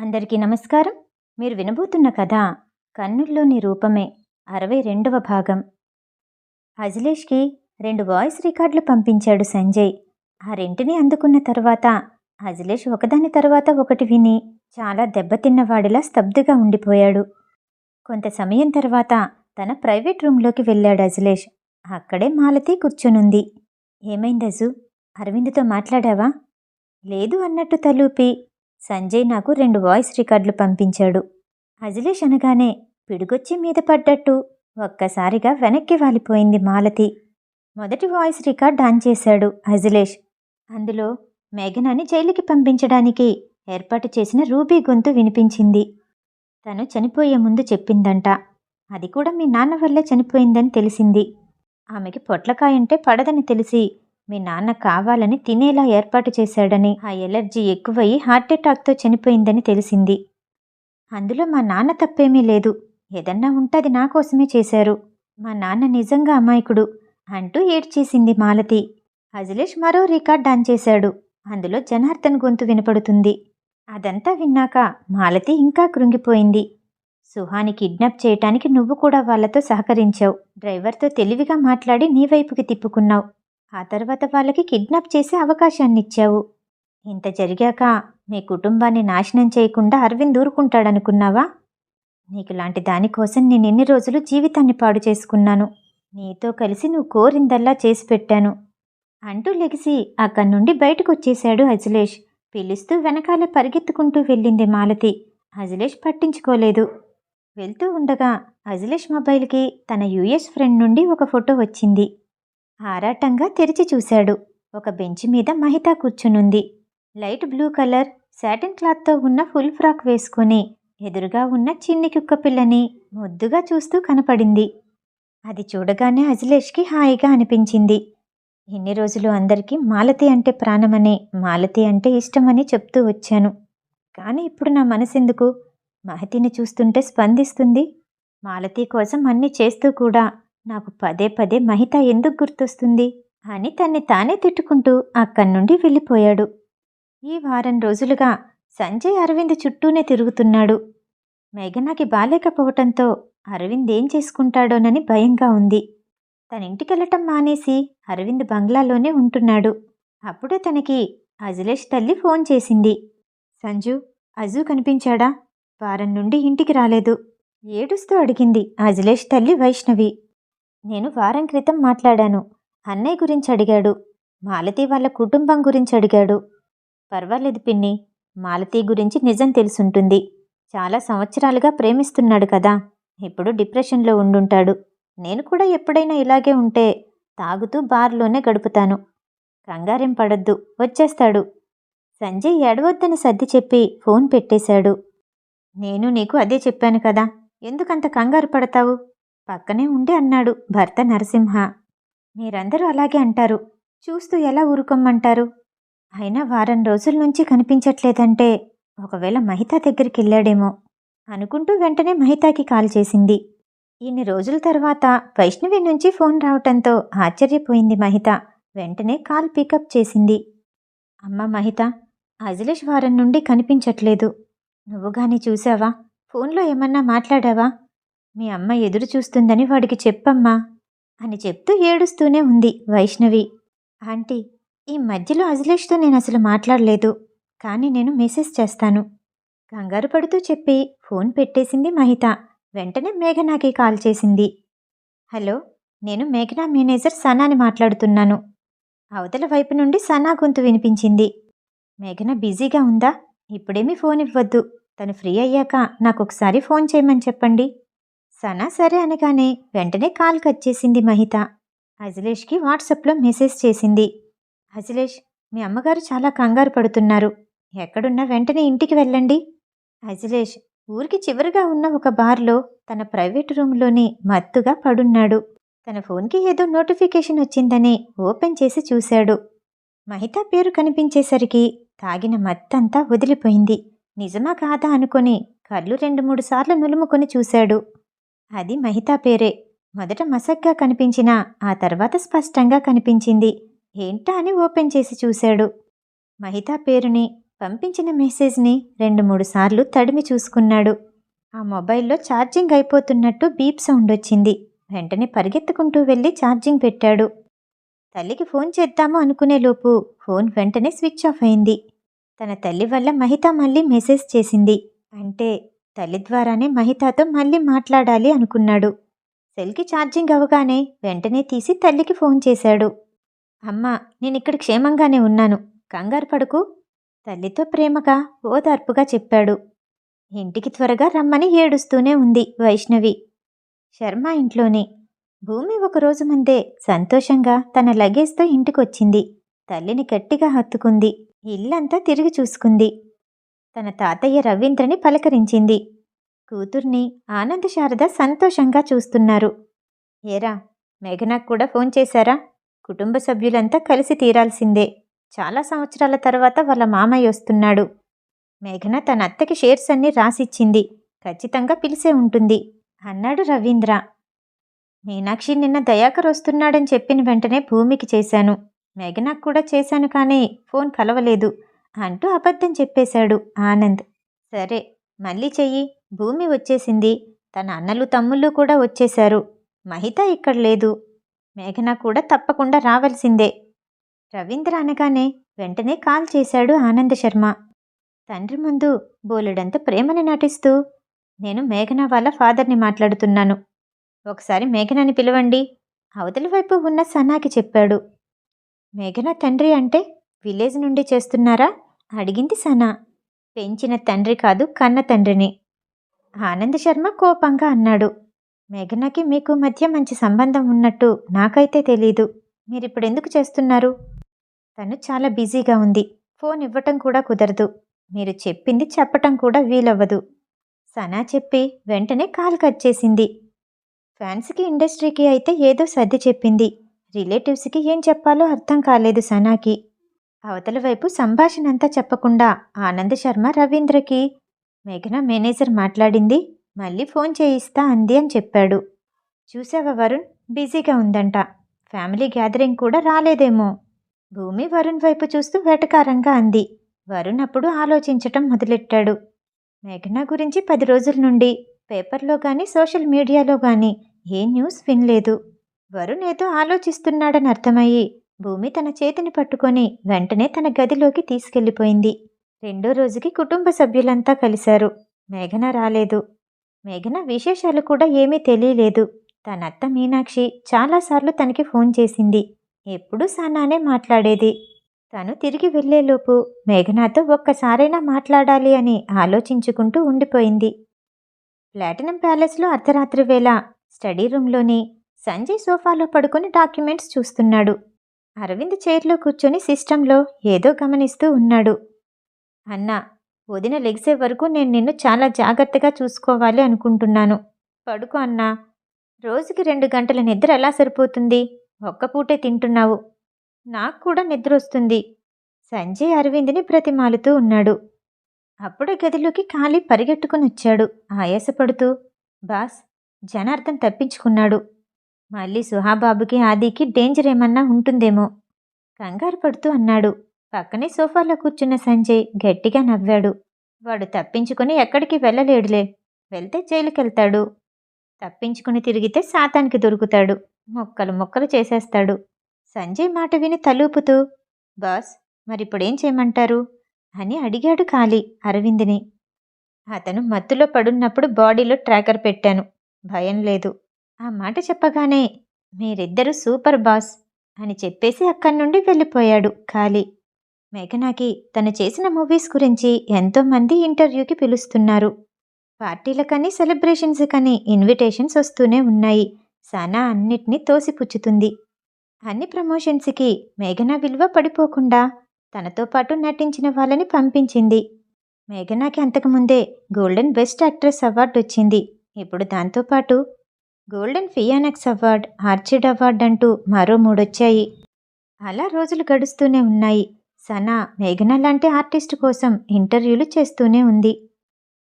అందరికీ నమస్కారం. మీరు వినబోతున్న కథ కన్నుల్లోని రూపమే అరవై రెండవ భాగం. అజిలేష్కి రెండు వాయిస్ రికార్డులు పంపించాడు సంజయ్. ఆ రెంటిని అందుకున్న తర్వాత అజిలేష్ ఒకదాని తర్వాత ఒకటి విని చాలా దెబ్బతిన్నవాడిలా స్తబ్దుగా ఉండిపోయాడు. కొంత సమయం తర్వాత తన ప్రైవేట్ రూమ్లోకి వెళ్ళాడు అజిలేష్. అక్కడే మాలతి కూర్చునుంది. ఏమైందజు అరవింద్తో మాట్లాడావా? లేదు అన్నట్టు తలూపి సంజయ్ నాకు రెండు వాయిస్ రికార్డులు పంపించాడు. అజిలేష్ అనగానే పిడుగొచ్చి మీద పడ్డట్టు ఒక్కసారిగా వెనక్కి వాలిపోయింది మాలతి. మొదటి వాయిస్ రికార్డ్ ఆన్ చేశాడు అజిలేష్ అందులో మేఘనాని జైలుకి పంపించడానికి ఏర్పాటు చేసిన రూబీ గొంతు వినిపించింది. తను చనిపోయే ముందు చెప్పిందంట. అది కూడా మీ నాన్న వల్లే చనిపోయిందని తెలిసింది. ఆమెకి పొట్లకాయంటే పడదని తెలిసి మీ నాన్న కావాలని తినేలా ఏర్పాటు చేశాడని ఆ ఎలర్జీ ఎక్కువయి హార్ట్అటాక్తో చనిపోయిందని తెలిసింది. అందులో మా నాన్న తప్పేమీ లేదు. ఏదన్నా ఉంటది నా కోసమే చేశారు. మా నాన్న నిజంగా అమాయకుడు అంటూ ఏడ్చేసింది మాలతి. అజిలేష్ మరో రికార్డ్ ఆన్ చేశాడు. అందులో జనార్దన్ గొంతు వినపడుతుంది. అదంతా విన్నాక మాలతి ఇంకా కృంగిపోయింది. సుహాని కిడ్నాప్ చేయటానికి నువ్వు కూడా వాళ్ళతో సహకరించావు. డ్రైవర్తో తెలివిగా మాట్లాడి నీ వైపుకి తిప్పుకున్నావు. ఆ తర్వాత వాళ్ళకి కిడ్నాప్ చేసే అవకాశాన్ని ఇచ్చావు ఇంత జరిగాక మీ కుటుంబాన్ని నాశనం చేయకుండా అరవింద్ ఊరుకుంటాడనుకున్నావా? నీకు లాంటి దానికోసం నేను ఎన్ని రోజులు జీవితాన్ని పాడు చేసుకున్నాను. నీతో కలిసి నువ్వు కోరిందల్లా చేసి పెట్టాను. అంటూ లెగిసి అక్కడి నుండి బయటకు వచ్చేశాడు అజిలేష్. పిలుస్తూ వెనకాలే పరిగెత్తుకుంటూ వెళ్ళింది మాలతి. అజిలేష్ పట్టించుకోలేదు. వెళ్తూ ఉండగా అజిలేష్ మొబైల్కి తన యుఎస్ ఫ్రెండ్ నుండి ఒక ఫోటో వచ్చింది. ఆరాటంగా తెరిచి చూశాడు. ఒక బెంచ్ మీద మహిత కూర్చునుంది. లైట్ బ్లూ కలర్ శాటిన్ క్లాత్తో ఉన్న ఫుల్ ఫ్రాక్ వేసుకొని ఎదురుగా ఉన్న చిన్ని కుక్క పిల్లని ముద్దుగా చూస్తూ కనపడింది. అది చూడగానే అజిలేష్కి హాయిగా అనిపించింది. ఇన్ని రోజులు అందరికీ మాలతి అంటే ప్రాణమని మాలతి అంటే ఇష్టమని చెప్తూ వచ్చాను. కానీ ఇప్పుడు నా మనసెందుకు? మహతిని చూస్తుంటే స్పందిస్తుంది. మాలతి కోసం అన్ని చేస్తూ కూడా నాకు పదే పదే మహిత ఎందుకు గుర్తొస్తుంది? అని తన్ని తానే తిట్టుకుంటూ అక్కడి నుండి వెళ్ళిపోయాడు. ఈ వారం రోజులుగా సంజయ్ అరవింద్ చుట్టూనే తిరుగుతున్నాడు. మేఘనాకి బాలేకపోవటంతో అరవింద్ ఏం చేసుకుంటాడోనని భయంగా ఉంది. తన ఇంటికెళ్ళటం మానేసి అరవింద్ బంగ్లాలోనే ఉంటున్నాడు. అప్పుడే తనకి అజిలేష్ తల్లి ఫోన్ చేసింది. సంజు అజు కనిపించాడా? వారం నుండి ఇంటికి రాలేదు. ఏడుస్తూ అడిగింది అజిలేష్ తల్లి వైష్ణవి. నేను వారం క్రితం మాట్లాడాను. అన్నయ్య గురించి అడిగాడు. మాలతి వాళ్ళ కుటుంబం గురించి అడిగాడు. పర్వాలేదు పిన్ని. మాలతి గురించి నిజం తెలుసుంటుంది. చాలా సంవత్సరాలుగా ప్రేమిస్తున్నాడు కదా. ఇప్పుడు డిప్రెషన్లో ఉండుంటాడు. నేను కూడా ఎప్పుడైనా ఇలాగే ఉంటే తాగుతూ బార్లోనే గడుపుతాను. కంగారేం పడొద్దు. వచ్చేస్తాడు. సంజయ్ ఎడవద్దని సర్ది చెప్పి ఫోన్ పెట్టేశాడు. నేను నీకు అదే చెప్పాను కదా. ఎందుకంత కంగారు పడతావు? పక్కనే ఉండి అన్నాడు భర్త నరసింహ. మీరందరూ అలాగే అంటారు. చూస్తూ ఎలా ఊరుకోమ్మంటారు అయినా వారం రోజుల నుంచి కనిపించట్లేదంటే ఒకవేళ మహిత దగ్గరికి వెళ్ళాడేమో అనుకుంటూ వెంటనే మహితాకి కాల్ చేసింది. ఇన్ని రోజుల తర్వాత వైష్ణవి నుంచి ఫోన్ రావటంతో ఆశ్చర్యపోయింది మహిత. వెంటనే కాల్ పికప్ చేసింది. అమ్మ మహిత అజిలేష్ వారం నుండి కనిపించట్లేదు. నువ్వు గాని చూసావా? ఫోన్లో ఏమన్నా మాట్లాడావా? మీ అమ్మ ఎదురు చూస్తుందని వాడికి చెప్పమ్మా అని చెప్తూ ఏడుస్తూనే ఉంది వైష్ణవి. ఆంటీ ఈ మధ్యలో అజిలేష్తో నేను అసలు మాట్లాడలేదు కానీ నేను మెసేజ్ చేస్తాను. కంగారు పడుతూ చెప్పి ఫోన్ పెట్టేసింది మహిత. వెంటనే మేఘనాకి కాల్ చేసింది. హలో నేను మేఘనా మేనేజర్ సనాని మాట్లాడుతున్నాను. అవతల వైపు నుండి సనా గొంతు వినిపించింది. మేఘన బిజీగా ఉందా? ఇప్పుడేమీ ఫోన్ ఇవ్వద్దు. తను ఫ్రీ అయ్యాక నాకు ఒకసారి ఫోన్ చేయమని చెప్పండి. సనా సరే అనగానే వెంటనే కాల్ కట్ చేసింది మహిత. అజిలేష్కి వాట్సాప్లో మెసేజ్ చేసింది. అజిలేష్ మీ అమ్మగారు చాలా కంగారు పడుతున్నారు. ఎక్కడున్నా వెంటనే ఇంటికి వెళ్ళండి. అజిలేష్ ఊరికి చివరిగా ఉన్న ఒక బార్లో తన ప్రైవేట్ రూమ్లోనే మత్తుగా పడున్నాడు. తన ఫోన్కి ఏదో నోటిఫికేషన్ వచ్చిందని ఓపెన్ చేసి చూశాడు. మహిత పేరు కనిపించేసరికి తాగిన మత్తంతా వదిలిపోయింది. నిజమా కాదా అనుకొని కళ్ళు రెండు మూడు సార్లు నులుముకొని చూశాడు. అది మహితా పేరే. మొదట మసగ్గా కనిపించినా ఆ తర్వాత స్పష్టంగా కనిపించింది. ఏంటా అని ఓపెన్ చేసి చూశాడు. మహితా పేరుని పంపించిన మెసేజ్ని రెండు మూడు సార్లు తడిమి చూసుకున్నాడు. ఆ మొబైల్లో ఛార్జింగ్ అయిపోతున్నట్టు బీప్ సౌండ్ వచ్చింది. వెంటనే పరిగెత్తుకుంటూ వెళ్ళి ఛార్జింగ్ పెట్టాడు. తల్లికి ఫోన్ చేద్దాము అనుకునేలోపు ఫోన్ వెంటనే స్విచ్ ఆఫ్ అయింది. తన తల్లి వల్ల మహిత మళ్ళీ మెసేజ్ చేసింది. అంటే తల్లి ద్వారానే మహితాతో మళ్ళీ మాట్లాడాలి అనుకున్నాడు. సెల్కి ఛార్జింగ్ అవగానే వెంటనే తీసి తల్లికి ఫోన్ చేశాడు. అమ్మా నేను ఇక్కడ క్షేమంగానే ఉన్నాను. కంగారు పడుకు. తల్లితో ప్రేమగా ఓదార్పుగా చెప్పాడు. ఇంటికి త్వరగా రమ్మని ఏడుస్తూనే ఉంది వైష్ణవి. శర్మ ఇంట్లోనే. భూమి ఒకరోజు ముందే సంతోషంగా తన లగేజ్తో ఇంటికొచ్చింది. తల్లిని గట్టిగా హత్తుకుంది. ఇల్లంతా తిరిగి చూసుకుంది. తన తాతయ్య రవీంద్రని పలకరించింది. కూతుర్ని ఆనంద్ శారద సంతోషంగా చూస్తున్నారు. ఏరా మేఘనాకు కూడా ఫోన్ చేశారా? కుటుంబ సభ్యులంతా కలిసి తీరాల్సిందే. చాలా సంవత్సరాల తర్వాత వాళ్ళ మామయ్య వస్తున్నాడు. మేఘన తన అత్తకి షేర్స్ అన్నీ రాసిచ్చింది. ఖచ్చితంగా పిలిసే ఉంటుంది. అన్నాడు రవీంద్ర. మీనాక్షి నిన్న దయాకర్ వస్తున్నాడని చెప్పిన వెంటనే భూమికి చేశాను. మేఘనాకు కూడా చేశాను కానీ ఫోన్ కలవలేదు. అంటూ అబద్ధం చెప్పేశాడు ఆనంద్. సరే మళ్ళీ చెయ్యి. భూమి వచ్చేసింది. తన అన్నలు తమ్ముళ్ళు కూడా వచ్చేశారు. మహిత ఇక్కడ లేదు. మేఘన కూడా తప్పకుండా రావాల్సిందే. రవీంద్ర అనగానే వెంటనే కాల్ చేశాడు ఆనంద శర్మ. తండ్రి ముందు బోలెడంత ప్రేమని నటిస్తూ నేను మేఘన వాళ్ళ ఫాదర్ని మాట్లాడుతున్నాను. ఒకసారి మేఘనని పిలవండి. అవతలి వైపు ఉన్న సనాకి చెప్పాడు. మేఘన తండ్రి అంటే విలేజ్ నుండి చేస్తున్నారా? అడిగింది సనా. పెంచిన తండ్రి కాదు కన్న తండ్రిని. ఆనంద్ శర్మ కోపంగా అన్నాడు. మేఘనకి మీకు మధ్య మంచి సంబంధం ఉన్నట్టు నాకైతే తెలీదు. మీరిప్పుడు ఎందుకు చేస్తున్నారు? తను చాలా బిజీగా ఉంది. ఫోన్ ఇవ్వటం కూడా కుదరదు. మీరు చెప్పింది చెప్పటం కూడా వీలవ్వదు. సనా చెప్పి వెంటనే కాల్ కట్ చేసింది. ఫ్యాన్స్కి ఇండస్ట్రీకి అయితే ఏదో సర్ది చెప్పింది. రిలేటివ్స్కి ఏం చెప్పాలో అర్థం కాలేదు సనాకి. అవతల వైపు సంభాషణ అంతా చెప్పకుండా ఆనంద్ శర్మ రవీంద్రకి మేఘన మేనేజర్ మాట్లాడింది. మళ్ళీ ఫోన్ చేయిస్తా అంది అని చెప్పాడు. చూసావా వరుణ్? బిజీగా ఉందంట. ఫ్యామిలీ గ్యాదరింగ్ కూడా రాలేదేమో. భూమి వరుణ్ వైపు చూస్తూ వెటకారంగా అంది. వరుణ్ అప్పుడు ఆలోచించటం మొదలెట్టాడు. మేఘన గురించి పది రోజుల నుండి పేపర్లో కానీ సోషల్ మీడియాలో కానీ ఏ న్యూస్ వినలేదు. వరుణ్ ఏదో ఆలోచిస్తున్నాడని అర్థమయ్యి భూమి తన చేతిని పట్టుకొని వెంటనే తన గదిలోకి తీసుకెళ్ళిపోయింది. రెండో రోజుకి కుటుంబ సభ్యులంతా కలిశారు. మేఘన రాలేదు. మేఘన విశేషాలు కూడా ఏమీ తెలియలేదు. తన అత్త మీనాక్షి చాలాసార్లు తనకి ఫోన్ చేసింది. ఎప్పుడూ సానానే మాట్లాడేది. తను తిరిగి వెళ్ళేలోపు మేఘనాతో ఒక్కసారైనా మాట్లాడాలి అని ఆలోచించుకుంటూ ఉండిపోయింది. ప్లాటినం ప్యాలెస్లో అర్ధరాత్రి వేళ స్టడీ రూమ్లోని సంజయ్ సోఫాలో పడుకొని డాక్యుమెంట్స్ చూస్తున్నాడు. అరవింద్ చైర్లో కూర్చొని సిస్టంలో ఏదో గమనిస్తూ ఉన్నాడు. అన్నా వదిన లెగిసే వరకు నేను నిన్ను చాలా జాగ్రత్తగా చూసుకోవాలి అనుకుంటున్నాను. పడుకో అన్నా. రోజుకి రెండు గంటల నిద్ర ఎలా సరిపోతుంది? ఒక్క పూటే తింటున్నావు. నాకు కూడా నిద్ర వస్తుంది. సంజయ్ అరవింద్ని ప్రతిమాలుతూ ఉన్నాడు. అప్పుడే గదిలోకి ఖాళీ పరిగెట్టుకుని వచ్చాడు. ఆయాసపడుతూ బాస్ జనార్దన్ తప్పించుకున్నాడు. మళ్ళీ సుహాబాబుకి ఆదికి డేంజర్ ఏమన్నా ఉంటుందేమో. కంగారు పడుతూ అన్నాడు. పక్కనే సోఫాలో కూర్చున్న సంజయ్ గట్టిగా నవ్వాడు. వాడు తప్పించుకుని ఎక్కడికి వెళ్ళలేడులే. వెళ్తే జైలుకెళ్తాడు. తప్పించుకుని తిరిగితే సాతానికి దొరుకుతాడు. మొక్కలు మొక్కలు చేసేస్తాడు. సంజయ్ మాట విని తలూపుతూ బాస్ మరిప్పుడేం చేయమంటారు? అని అడిగాడు కాళీ అరవింద్ని. అతను మత్తులో పడున్నప్పుడు బాడీలో ట్రాకర్ పెట్టాను. భయం లేదు. ఆ మాట చెప్పగానే మీరిద్దరూ సూపర్ బాస్ అని చెప్పేసి అక్కడి నుండి వెళ్ళిపోయాడు ఖాళీ. మేఘనాకి తను చేసిన మూవీస్ గురించి ఎంతోమంది ఇంటర్వ్యూకి పిలుస్తున్నారు. పార్టీలకని సెలబ్రేషన్స్ కానీ ఇన్విటేషన్స్ వస్తూనే ఉన్నాయి. సానా అన్నిటినీ తోసిపుచ్చుతుంది. అన్ని ప్రమోషన్స్కి మేఘనా విలువ పడిపోకుండా తనతో పాటు నటించిన వాళ్ళని పంపించింది. మేఘనాకి అంతకుముందే గోల్డెన్ బెస్ట్ యాక్ట్రెస్ అవార్డు వచ్చింది ఇప్పుడు దాంతోపాటు golden phoenix award orchid award అంటూ మరో మూడొచ్చాయి. అలా రోజులు గడుస్తూనే ఉన్నాయి. సనా మేఘన లాంటి ఆర్టిస్ట్ కోసం ఇంటర్వ్యూలు చేస్తూనే ఉంది.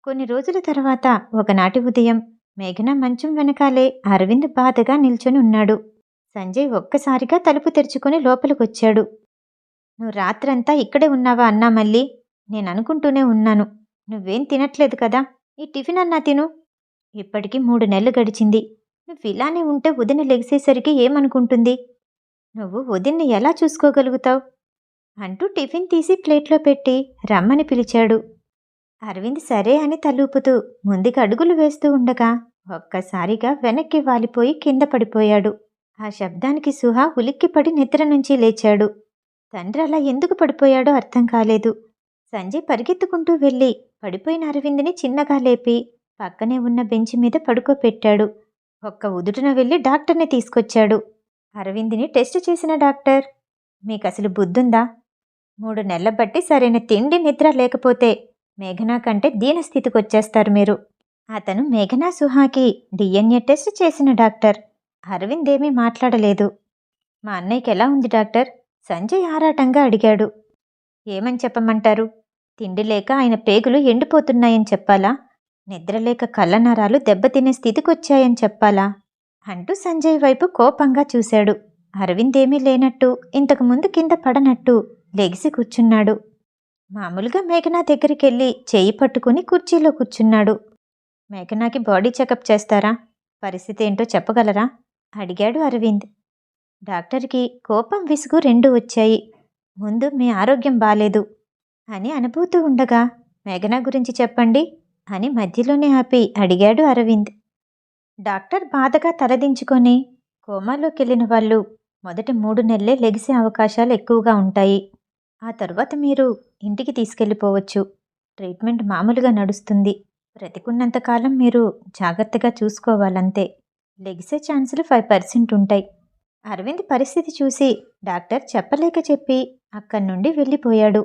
కొన్ని రోజుల తర్వాత ఒకనాటి ఉదయం మేఘన మంచం వెనకాలే అరవింద్ బాధగా నిల్చొని ఉన్నాడు. సంజయ్ ఒక్కసారిగా తలుపు తెరుచుకుని లోపలికొచ్చాడు. నువ్వు రాత్రంతా ఇక్కడే ఉన్నావా అన్నా మళ్ళీ? నేను అనుకుంటూనే ఉన్నాను. నువ్వేం తినట్లేదు కదా? ఈ టిఫిన్ అన్నా తిను. ఇప్పటికీ మూడు నెలలు గడిచింది. నువ్వు ఇలానే ఉంటే వదిన లెగిసేసరికి ఏమనుకుంటుంది? నువ్వు వదిన్ని ఎలా చూసుకోగలుగుతావు? అంటూ టిఫిన్ తీసి ప్లేట్లో పెట్టి రమ్మని పిలిచాడు. అరవింద్ సరే అని తలూపుతూ ముందుకు అడుగులు వేస్తూ ఉండగా ఒక్కసారిగా వెనక్కి వాలిపోయి కింద పడిపోయాడు. ఆ శబ్దానికి సుహా ఉలిక్కిపడి నిద్ర నుంచి లేచాడు. తండ్రి అలా ఎందుకు పడిపోయాడో అర్థం కాలేదు. సంజయ్ పరిగెత్తుకుంటూ వెళ్ళి పడిపోయిన అరవింద్ని చిన్నగా లేపి పక్కనే ఉన్న బెంచ్ మీద పడుకోపెట్టాడు. ఒక్క ఉదుటున వెళ్ళి డాక్టర్ని తీసుకొచ్చాడు. అరవింద్ని టెస్ట్ చేసిన డాక్టర్. మీకు అసలు బుద్ధుందా? మూడు నెలల బట్టి సరైన తిండి నిద్ర లేకపోతే మేఘనా కంటే దీనస్థితికి వచ్చేస్తారు మీరు. అతను మేఘనా సుహాకి డిఎన్ఏ టెస్ట్ చేసిన డాక్టర్. అరవింద్ ఏమీ మాట్లాడలేదు. మా అన్నయ్యకి ఎలా ఉంది డాక్టర్? సంజయ్ ఆరాటంగా అడిగాడు. ఏమని చెప్పమంటారు? తిండి లేక ఆయన పేగులు ఎండిపోతున్నాయని చెప్పాలా? నిద్రలేక కళ్ళనరాలు దెబ్బతినే స్థితికొచ్చాయని చెప్పాలా? అంటూ సంజయ్ వైపు కోపంగా చూశాడు. అరవింద్ ఏమీ లేనట్టు ఇంతకు ముందు కింద పడనట్టు లెగిసి కూర్చున్నాడు. మామూలుగా మేఘనా దగ్గరికెళ్ళి చేయి పట్టుకుని కుర్చీలో కూర్చున్నాడు. మేఘనాకి బాడీ చెకప్ చేస్తారా? పరిస్థితి ఏంటో చెప్పగలరా? అడిగాడు అరవింద్. డాక్టర్కి కోపం విసుగు రెండు వచ్చాయి. ముందు మీ ఆరోగ్యం బాలేదు అని అనుభూతూ ఉండగా మేఘనా గురించి చెప్పండి? అని మధ్యలోనే ఆపి అడిగాడు అరవింద్. డాక్టర్ బాధగా తలదించుకొని కోమాలోకి వెళ్ళిన వాళ్ళు మొదటి మూడు నెలలే లెగిసే అవకాశాలు ఎక్కువగా ఉంటాయి. ఆ తర్వాత మీరు ఇంటికి తీసుకెళ్ళిపోవచ్చు. ట్రీట్మెంట్ మామూలుగా నడుస్తుంది. బ్రతికున్నంతకాలం మీరు జాగ్రత్తగా చూసుకోవాలంతే. లెగిసే ఛాన్సులు ఫైవ్ పర్సెంట్ ఉంటాయి. అరవింద్ పరిస్థితి చూసి డాక్టర్ చెప్పలేక చెప్పి అక్కడి నుండి వెళ్ళిపోయాడు.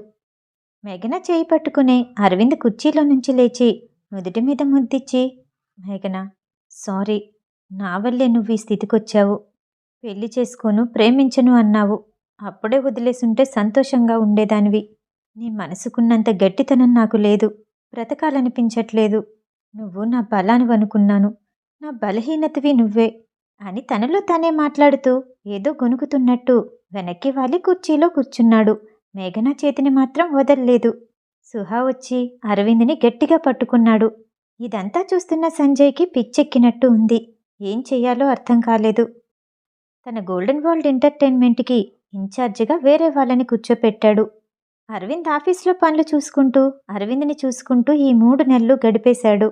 మెగన చేయి పట్టుకునే అరవింద్ కుర్చీలో నుంచి లేచి నుదుటి మీద ముద్దిచ్చి మేఘన సారీ నా వల్లే నువ్వు ఈ స్థితికొచ్చావు. పెళ్ళి చేసుకోను ప్రేమించను అన్నావు. అప్పుడే వదిలేసుంటే సంతోషంగా ఉండేదానివి. నీ మనసుకున్నంత గట్టితనం నాకు లేదు. బ్రతకాలనిపించట్లేదు. నువ్వు నా బలాన్ని అనుకున్నాను నా బలహీనతవి నువ్వే అని తనలో తానే మాట్లాడుతూ ఏదో గొనుకుతున్నట్టు వెనక్కి వాలి కుర్చీలో కూర్చున్నాడు. మేఘన చేతిని మాత్రం వదల్లేదు. సుహా వచ్చి అరవింద్ని గట్టిగా పట్టుకున్నాడు. ఇదంతా చూస్తున్న సంజయ్కి పిచ్చెక్కినట్టు ఉంది. ఏం చెయ్యాలో అర్థం కాలేదు. తన గోల్డెన్ వరల్డ్ ఎంటర్టైన్మెంట్కి ఇన్ఛార్జిగా వేరే వాళ్ళని కూర్చోపెట్టాడు. అరవింద్ ఆఫీస్లో పనులు చూసుకుంటూ అరవింద్ని చూసుకుంటూ ఈ మూడు నెలలు గడిపేశాడు.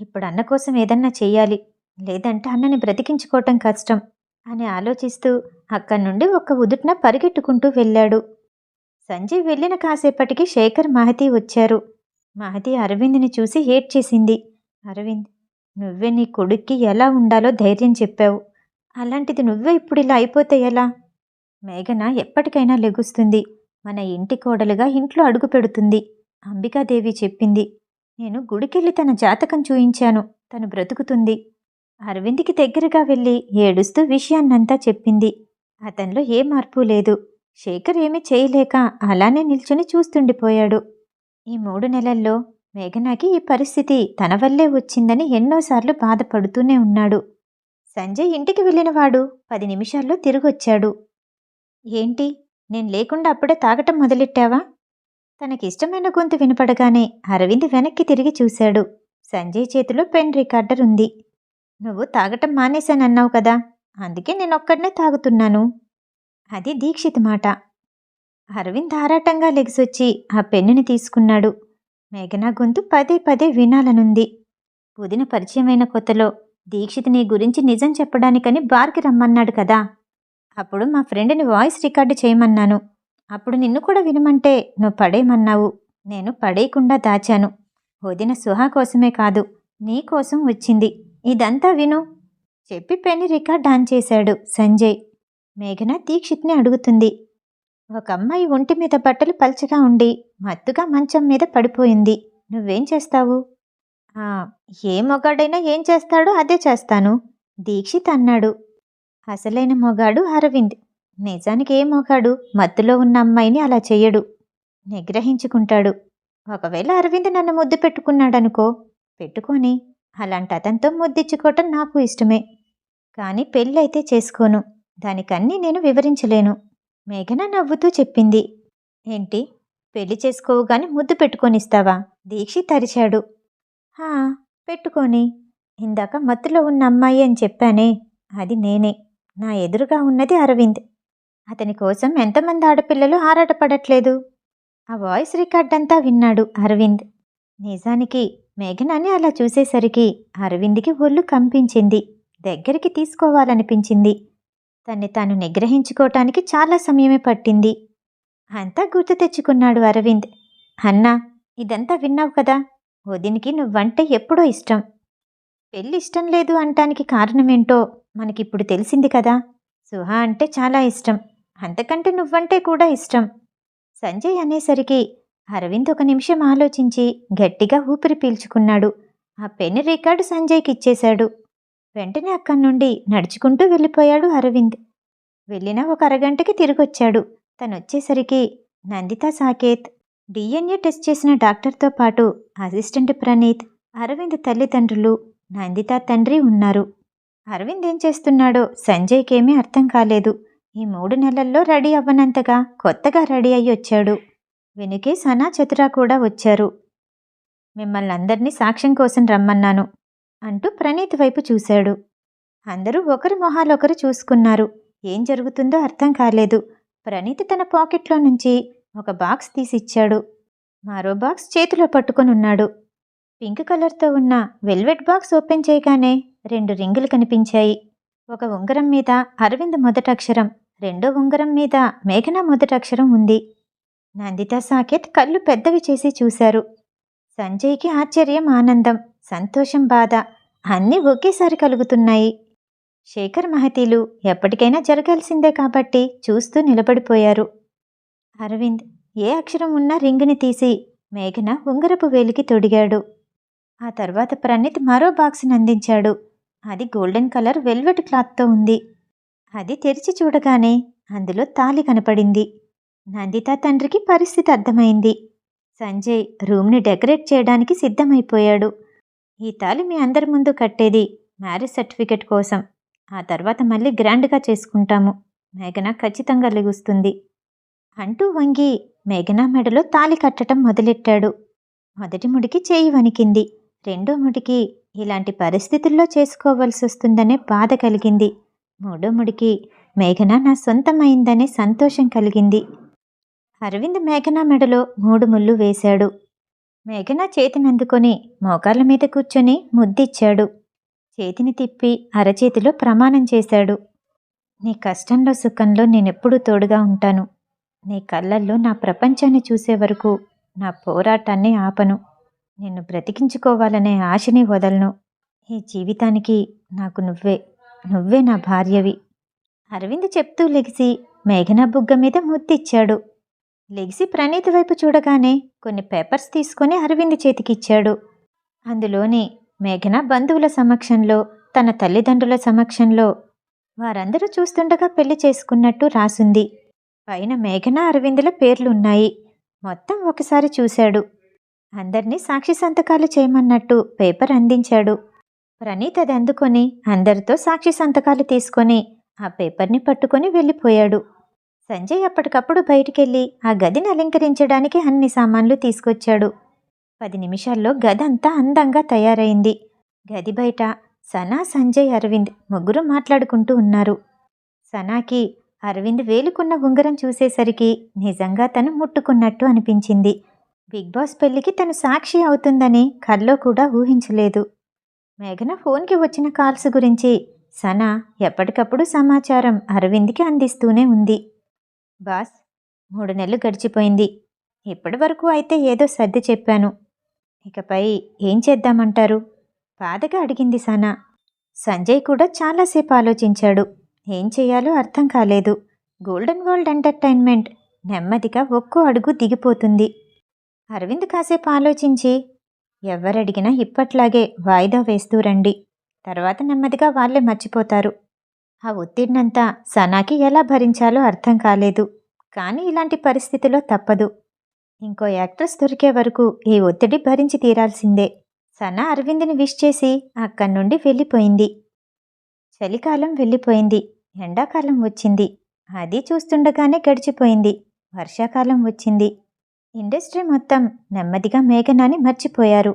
ఇప్పుడు అన్న కోసం ఏదన్నా చెయ్యాలి లేదంటే అన్నని బ్రతికించుకోవటం కష్టం అని ఆలోచిస్తూ అక్కడి నుండి ఒక్క ఉదుట్న పరిగెట్టుకుంటూ వెళ్ళాడు. సంజయ్ వెళ్ళిన కాసేపటికి శేఖర్ మహతి వచ్చారు. మహతి అరవింద్ని చూసి ఏడ్చేసింది అరవింద్ నువ్వే నీ కొడుక్కి ఎలా ఉండాలో ధైర్యం చెప్పావు. అలాంటిది నువ్వే ఇప్పుడు ఇలా అయిపోతే ఎలా? మేఘన ఎప్పటికైనా లెగుస్తుంది. మన ఇంటి కోడలుగా ఇంట్లో అడుగు పెడుతుంది. అంబికాదేవి చెప్పింది. నేను గుడికెళ్ళి తన జాతకం చూయించాను. తను బ్రతుకుతుంది. అరవింద్కి దగ్గరగా వెళ్ళి ఏడుస్తూ విషయాన్నంతా చెప్పింది. అతనిలో ఏ మార్పు లేదు. శేఖర్ ఏమీ చేయలేక అలానే నిల్చుని చూస్తుండిపోయాడు. ఈ మూడు నెలల్లో మేఘనాకి ఈ పరిస్థితి తన వల్లే వచ్చిందని ఎన్నోసార్లు బాధపడుతూనే ఉన్నాడు. సంజయ్ ఇంటికి వెళ్ళినవాడు పది నిమిషాల్లో తిరిగొచ్చాడు. ఏంటి నేను లేకుండా అప్పుడే తాగటం మొదలెట్టావా? తనకిష్టమైన గొంతు వినపడగానే అరవింద్ వెనక్కి తిరిగి చూశాడు. సంజయ్ చేతిలో పెన్ రికార్డర్ ఉంది నువ్వు తాగటం మానేశానన్నావు కదా అందుకే నేనొక్కడనే తాగుతున్నాను. అది దీక్షిత్ మాట. అరవింద్ ఆరాటంగా లెగిసొచ్చి ఆ పెన్నుని తీసుకున్నాడు. మేఘనా గొంతు పదే పదే వినాలనుంది. పుదిన పరిచయమైన కొత్తలో దీక్షిత్ నీ గురించి నిజం చెప్పడానికని బార్కి రమ్మన్నాడు కదా. అప్పుడు మా ఫ్రెండ్ని వాయిస్ రికార్డు చేయమన్నాను. అప్పుడు నిన్ను కూడా వినమంటే నువ్వు పడేయమన్నావు. నేను పడేయకుండా దాచాను. వదిన సుహా కోసమే కాదు నీ కోసం వచ్చింది. ఇదంతా విను. చెప్పి పెన్ని రికార్డ్ ఆన్ చేశాడు సంజయ్. మేఘన దీక్షిత్ని అడుగుతుంది. ఒక అమ్మాయి ఒంటి మీద బట్టలు పల్చగా ఉండి మత్తుగా మంచం మీద పడిపోయింది. నువ్వేం చేస్తావు? ఏ మొగాడైనా ఏం చేస్తాడో అదే చేస్తాను దీక్షిత్ అన్నాడు. అసలైన మొగాడు అరవింద్. నిజానికి ఏ మొగాడు మత్తులో ఉన్న అమ్మాయిని అలా చెయ్యడు నిగ్రహించుకుంటాడు. ఒకవేళ అరవింద్ నన్ను ముద్దు పెట్టుకున్నాడనుకో పెట్టుకొని అలాంటి అతనితో ముద్దిచ్చుకోవటం నాకు ఇష్టమే. కానీ పెళ్ళైతే చేసుకోను. దానికన్నీ నేను వివరించలేను. మేఘన నవ్వుతూ చెప్పింది. ఏంటి? పెళ్ళి చేసుకోవు ముద్దు పెట్టుకొనిస్తావా? దీక్షిత్ తరిచాడు హా పెట్టుకొని. ఇందాక మత్తులో ఉన్న అమ్మాయి అని చెప్పానే. అది నేనే. నా ఎదురుగా ఉన్నది అరవింద్. అతని కోసం ఎంతమంది ఆడపిల్లలు ఆరాటపడట్లేదు. ఆ వాయిస్ రికార్డ్ అంతా విన్నాడు అరవింద్. నిజానికి మేఘనాని అలా చూసేసరికి అరవింద్కి ఒళ్ళు కంపించింది. దగ్గరికి తీసుకోవాలనిపించింది. తన్ని తాను నిగ్రహించుకోవటానికి చాలా సమయమే పట్టింది. అంతా గుర్తు తెచ్చుకున్నాడు అరవింద్. అన్నా ఇదంతా విన్నావు కదా? వదినికి నువ్వంటే ఎప్పుడో ఇష్టం. పెళ్ళి ఇష్టం లేదు అంటానికి కారణమేంటో మనకిప్పుడు తెలిసింది కదా? సుహా అంటే చాలా ఇష్టం. అంతకంటే నువ్వంటే కూడా ఇష్టం. సంజయ్ అనేసరికి అరవింద్ ఒక నిమిషం ఆలోచించి గట్టిగా ఊపిరి పీల్చుకున్నాడు. ఆ పెన్ రికార్డు సంజయ్కి ఇచ్చేశాడు వెంటనే అక్కడి నుండి నడుచుకుంటూ వెళ్ళిపోయాడు అరవింద్. వెళ్ళిన ఒక అరగంటకి తిరిగొచ్చాడు. తనొచ్చేసరికి నందిత సాకేత్ డిఎన్ఏ టెస్ట్ చేసిన డాక్టర్తో పాటు అసిస్టెంట్ ప్రణీత్ అరవింద్ తల్లిదండ్రులు నందిత తండ్రి ఉన్నారు. అరవింద్ ఏం చేస్తున్నాడో సంజయ్కేమీ అర్థం కాలేదు. ఈ మూడు నెలల్లో రెడీ అవ్వనంతగా కొత్తగా రెడీ అయ్యి వచ్చాడు. వెనుకే సనా చతురా కూడా వచ్చారు. మిమ్మల్ని అందరినీ సాక్ష్యం కోసం రమ్మన్నాను. అంటూ ప్రణీత్ వైపు చూశాడు. అందరూ ఒకరి మొహాలొకరు చూసుకున్నారు. ఏం జరుగుతుందో అర్థం కాలేదు. ప్రణీత్ తన పాకెట్లో నుంచి ఒక బాక్స్ తీసిచ్చాడు. మరో బాక్స్ చేతిలో పట్టుకొని ఉన్నాడు. పింక్ కలర్తో ఉన్న వెల్వెట్ బాక్స్ ఓపెన్ చేయగానే రెండు రింగులు కనిపించాయి. ఒక ఉంగరం మీద అరవింద్ మొదటక్షరం రెండో ఉంగరం మీద మేఘన మొదటక్షరం ఉంది. నందిత సాకేత్ కళ్ళు పెద్దవి చేసి చూశారు. సంజయ్కి ఆశ్చర్యం ఆనందం. సంతోషం బాధ అన్నీ ఒకేసారి కలుగుతున్నాయి. శేఖర్ మహతీలు ఎప్పటికైనా జరగాల్సిందే కాబట్టి చూస్తూ నిలబడిపోయారు. అరవింద్ ఏ అక్షరం ఉన్నా రింగుని తీసి మేఘన ఉంగరపు వేలికి తొడిగాడు. ఆ తర్వాత ప్రణీత్ మరో బాక్స్ని అందించాడు. అది గోల్డెన్ కలర్ వెల్వెట్ క్లాత్తో ఉంది. అది తెరిచి చూడగానే అందులో తాలి కనపడింది. నందిత తండ్రికి పరిస్థితి అర్థమైంది. సంజయ్ రూమ్ని డెకరేట్ చేయడానికి సిద్ధమైపోయాడు. ఈ తాళి మీ అందరి ముందు కట్టేది మ్యారేజ్ సర్టిఫికెట్ కోసం. ఆ తర్వాత మళ్ళీ గ్రాండ్గా చేసుకుంటాము. మేఘన ఖచ్చితంగా లెగుస్తుంది. అంటూ వంగి మేఘన మెడలో తాలి కట్టడం మొదలెట్టాడు. మొదటి ముడికి చేయి వణికింది. రెండో ముడికి ఇలాంటి పరిస్థితుల్లో చేసుకోవాల్సి వస్తుందనే బాధ కలిగింది. మూడో ముడికి మేఘన నా సొంతమైందనే సంతోషం కలిగింది. అరవింద్ మేఘన మెడలో మూడు ముళ్ళు వేశాడు. మేఘన చేతినందుకొని మోకాళ్ళ మీద కూర్చొని ముద్దిచ్చాడు. చేతిని తిప్పి అరచేతిలో ప్రమాణం చేశాడు. నీ కష్టంలో సుఖంలో నేనెప్పుడూ తోడుగా ఉంటాను. నీ కళ్ళల్లో నా ప్రపంచాన్ని చూసే వరకు నా పోరాటాన్ని ఆపను. నిన్ను బ్రతికించుకోవాలనే ఆశని వదలను. ఈ జీవితానికి నాకు నువ్వే నువ్వే నా భార్యవి. అరవింద్ చెప్తూ లెగిసి మేఘన బుగ్గ మీద ముద్దిచ్చాడు. లెగిసి ప్రణీత్ వైపు చూడగానే కొన్ని పేపర్స్ తీసుకొని అరవింద్ చేతికిచ్చాడు. అందులోని మేఘన బంధువుల సమక్షంలో తన తల్లిదండ్రుల సమక్షంలో వారందరూ చూస్తుండగా పెళ్ళి చేసుకున్నట్టు రాసుంది. పైన మేఘన అరవిందుల పేర్లున్నాయి. మొత్తం ఒకసారి చూశాడు. అందర్నీ సాక్షి సంతకాలు చేయమన్నట్టు పేపర్ అందించాడు. ప్రణీత్ అది అందుకొని అందరితో సాక్షి సంతకాలు తీసుకొని ఆ పేపర్ని పట్టుకొని వెళ్ళిపోయాడు. సంజయ్ అప్పటికప్పుడు బయటికెళ్ళి ఆ గదిని అలంకరించడానికి అన్ని సామాన్లు తీసుకొచ్చాడు. పది నిమిషాల్లో గది అంతా అందంగా తయారైంది. గది బయట సనా సంజయ్ అరవింద్ ముగ్గురు మాట్లాడుకుంటూ ఉన్నారు. సనాకి అరవింద్ వేలుకున్న ఉంగరం చూసేసరికి నిజంగా తను ముట్టుకున్నట్టు అనిపించింది. బిగ్ బాస్ పెళ్ళికి తను సాక్షి అవుతుందని కల్లో కూడా ఊహించలేదు. మేఘన ఫోన్కి వచ్చిన కాల్స్ గురించి సనా ఎప్పటికప్పుడు సమాచారం అరవింద్కి అందిస్తూనే ఉంది. బాస్ మూడు నెలలు గడిచిపోయింది. ఇప్పటి వరకు అయితే ఏదో సర్ది చెప్పాను. ఇకపై ఏం చేద్దామంటారు? బాధగా అడిగింది సనా. సంజయ్ కూడా చాలాసేపు ఆలోచించాడు. ఏం చేయాలో అర్థం కాలేదు. గోల్డెన్ వరల్డ్ ఎంటర్టైన్మెంట్ నెమ్మదిగా ఒక్కో అడుగు దిగిపోతుంది. అరవింద్ కాసేపు ఆలోచించి ఎవరడిగినా ఇప్పట్లాగే వాయిదా వేస్తూ రండి. తర్వాత నెమ్మదిగా వాళ్ళే మర్చిపోతారు. ఆ ఒత్తిడినంతా సనాకి ఎలా భరించాలో అర్థం కాలేదు. కానీ ఇలాంటి పరిస్థితిలో తప్పదు. ఇంకో యాక్ట్రెస్ దొరికే వరకు ఈ ఒత్తిడి భరించి తీరాల్సిందే. సనా అరవింద్ని విష్ చేసి అక్కడి నుండి వెళ్ళిపోయింది. చలికాలం వెళ్ళిపోయింది. ఎండాకాలం వచ్చింది. అది చూస్తుండగానే గడిచిపోయింది. వర్షాకాలం వచ్చింది. ఇండస్ట్రీ మొత్తం నెమ్మదిగా మేఘనాని మర్చిపోయారు.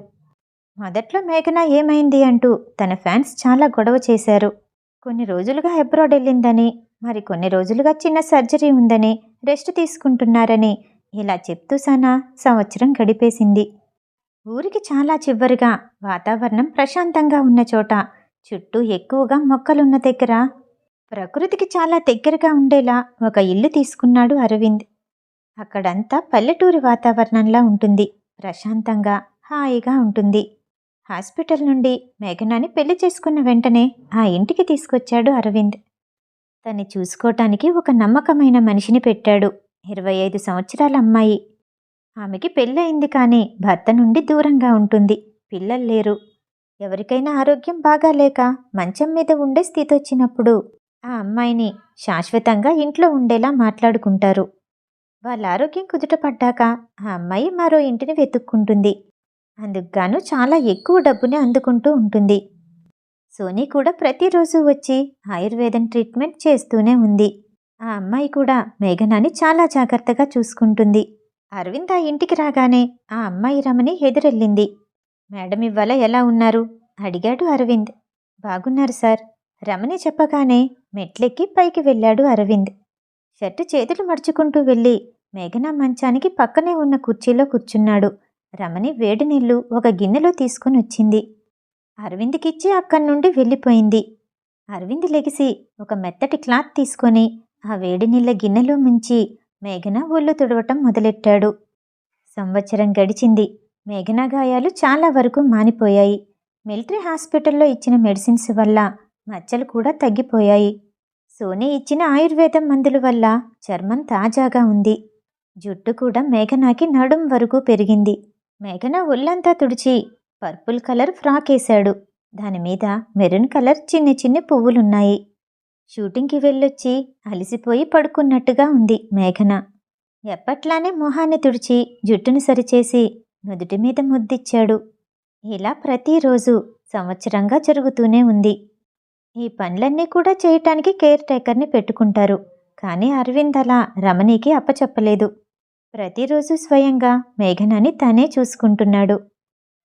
మొదట్లో మేఘన ఏమైంది అంటూ తన ఫ్యాన్స్ చాలా గొడవ చేశారు. కొన్ని రోజులుగా అబ్రాడ్ వెళ్ళిందని మరి కొన్ని రోజులుగా చిన్న సర్జరీ ఉందని రెస్ట్ తీసుకుంటున్నారని ఇలా చెప్తూ సనా సంవత్సరం గడిపేసింది. ఊరికి చాలా చివరిగా వాతావరణం ప్రశాంతంగా ఉన్న చోట చుట్టూ ఎక్కువగా మొక్కలున్న దగ్గర ప్రకృతికి చాలా దగ్గరగా ఉండేలా ఒక ఇల్లు తీసుకున్నాడు అరవింద్. అక్కడంతా పల్లెటూరి వాతావరణంలా ఉంటుంది ప్రశాంతంగా హాయిగా ఉంటుంది. హాస్పిటల్ నుండి మేఘనాని పెళ్ళి చేసుకున్న వెంటనే ఆ ఇంటికి తీసుకొచ్చాడు అరవింద్. తన్ని చూసుకోవటానికి ఒక నమ్మకమైన మనిషిని పెట్టాడు. ఇరవై ఐదు సంవత్సరాల అమ్మాయి. ఆమెకి పెళ్ళయింది కానీ భర్త నుండి దూరంగా ఉంటుంది. పిల్లలు లేరు. ఎవరికైనా ఆరోగ్యం బాగాలేక మంచం మీద ఉండే స్థితి వచ్చినప్పుడు ఆ అమ్మాయిని శాశ్వతంగా ఇంట్లో ఉండేలా మాట్లాడుకుంటారు. వాళ్ళ ఆరోగ్యం కుదుటపడ్డాక ఆ అమ్మాయి మరో ఇంటిని వెతుక్కుంటుంది. అందుకుగాను చాలా ఎక్కువ డబ్బుని అందుకుంటూ ఉంటుంది. సోనీ కూడా ప్రతిరోజు వచ్చి ఆయుర్వేదం ట్రీట్మెంట్ చేస్తూనే ఉంది. ఆ అమ్మాయి కూడా మేఘనాని చాలా జాగ్రత్తగా చూసుకుంటుంది. అరవింద్ ఆ ఇంటికి రాగానే ఆ అమ్మాయి రమణి ఎదురెళ్ళింది. మేడం ఇవాళ ఎలా ఉన్నారు? అడిగాడు అరవింద్. బాగున్నారు సార్. రమణి చెప్పగానే మెట్లెక్కి పైకి వెళ్ళాడు అరవింద్. షర్టు చేతులు మడుచుకుంటూ వెళ్ళి మేఘనా మంచానికి పక్కనే ఉన్న కుర్చీలో కూర్చున్నాడు. రమణి వేడి నీళ్ళు ఒక గిన్నెలో తీసుకుని వచ్చింది. అరవింద్కిచ్చి అక్కడి నుండి వెళ్ళిపోయింది. అరవింద్ లెగిసి ఒక మెత్తటి క్లాత్ తీసుకొని ఆ వేడి నీళ్ళ గిన్నెలో ముంచి మేఘన ఒళ్ళు తుడవటం మొదలెట్టాడు. సంవత్సరం గడిచింది. మేఘన గాయాలు చాలా వరకు మానిపోయాయి. మిలిటరీ హాస్పిటల్లో ఇచ్చిన మెడిసిన్స్ వల్ల మచ్చలు కూడా తగ్గిపోయాయి. సోనీ ఇచ్చిన ఆయుర్వేదం మందుల వల్ల చర్మం తాజాగా ఉంది. జుట్టు కూడా మేఘనాకి నడుం వరకు పెరిగింది. మేఘన ఒళ్ళంతా తుడిచి పర్పుల్ కలర్ ఫ్రాక్ వేశాడు దానిమీద మెరూన్ కలర్ చిన్ని చిన్ని పువ్వులున్నాయి. షూటింగ్కి వెళ్ళొచ్చి అలసిపోయి పడుకున్నట్టుగా ఉంది మేఘన. ఎప్పట్లానే మొహాన్ని తుడిచి జుట్టును సరిచేసి నుదుటి మీద ముద్దిచ్చాడు. ఇలా ప్రతిరోజు సంవత్సరంగా జరుగుతూనే ఉంది. ఈ పనులన్నీ కూడా చేయటానికి కేర్ టేకర్ని పెట్టుకుంటారు. కానీ అరవింద్ అలా రమణికి అప్పచెప్పలేదు. ప్రతిరోజు స్వయంగా మేఘనాని తనే చూసుకుంటున్నాడు.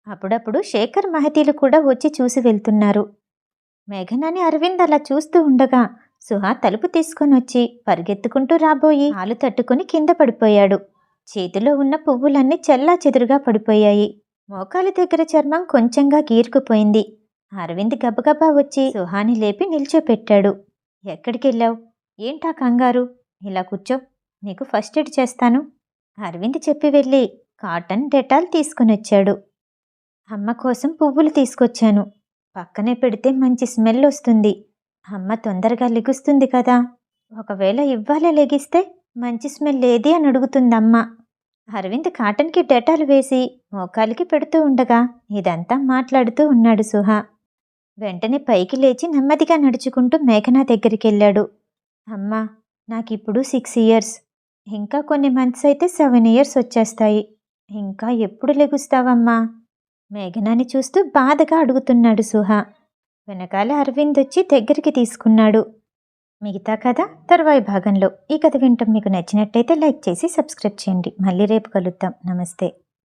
అప్పుడప్పుడు శేఖర్ మహతీలు కూడా వచ్చి చూసి వెళ్తున్నారు. మేఘనాని అరవింద్ అలా చూస్తూ ఉండగా సుహా తలుపు తీసుకొని వచ్చి పరిగెత్తుకుంటూ రాబోయి కాలు తట్టుకుని కింద పడిపోయాడు. చేతిలో ఉన్న పువ్వులన్నీ చెల్లా చెదురుగా పడిపోయాయి. మోకాలి దగ్గర చర్మం కొంచెంగా గీరుకుపోయింది. అరవింద్ గబగబా వచ్చి సుహాని లేపి నిల్చోపెట్టాడు. ఎక్కడికెళ్ళావు? ఏంటా కంగారు? ఇలా కూర్చో. నీకు ఫస్ట్ ఎయిడ్ చేస్తాను. అరవింద్ చెప్పి వెళ్ళి కాటన్ డెటాల్ తీసుకునొచ్చాడు. అమ్మ కోసం పువ్వులు తీసుకొచ్చాను. పక్కనే పెడితే మంచి స్మెల్ వస్తుంది. అమ్మ తొందరగా లెగుస్తుంది కదా. ఒకవేళ ఇవ్వాల లెగిస్తే మంచి స్మెల్ ఏది అని అడుగుతుంది అమ్మ అరవింద్ కాటన్కి డెటాల్ వేసి మోకాలికి పెడుతూ ఉండగా ఇదంతా మాట్లాడుతూ ఉన్నాడు సుహా. వెంటనే పైకి లేచి నెమ్మదిగా నడుచుకుంటూ మేఘనా దగ్గరికి వెళ్ళాడు. అమ్మా నాకిప్పుడు సిక్స్ ఇయర్స్. ఇంకా కొన్ని మంత్స్ అయితే సెవెన్ ఇయర్స్ వచ్చేస్తాయి. ఇంకా ఎప్పుడు లెగుస్తావమ్మా? మేఘనాని చూస్తూ బాధగా అడుగుతున్నాడు సుహా. వెనకాల అరవింద్ వచ్చి దగ్గరికి తీసుకున్నాడు. మిగతా కథ తర్వాయి భాగంలో. ఈ కథ వింటాం మీకు నచ్చినట్టయితే లైక్ చేసి సబ్స్క్రైబ్ చేయండి. మళ్ళీ రేపు కలుద్దాం. నమస్తే.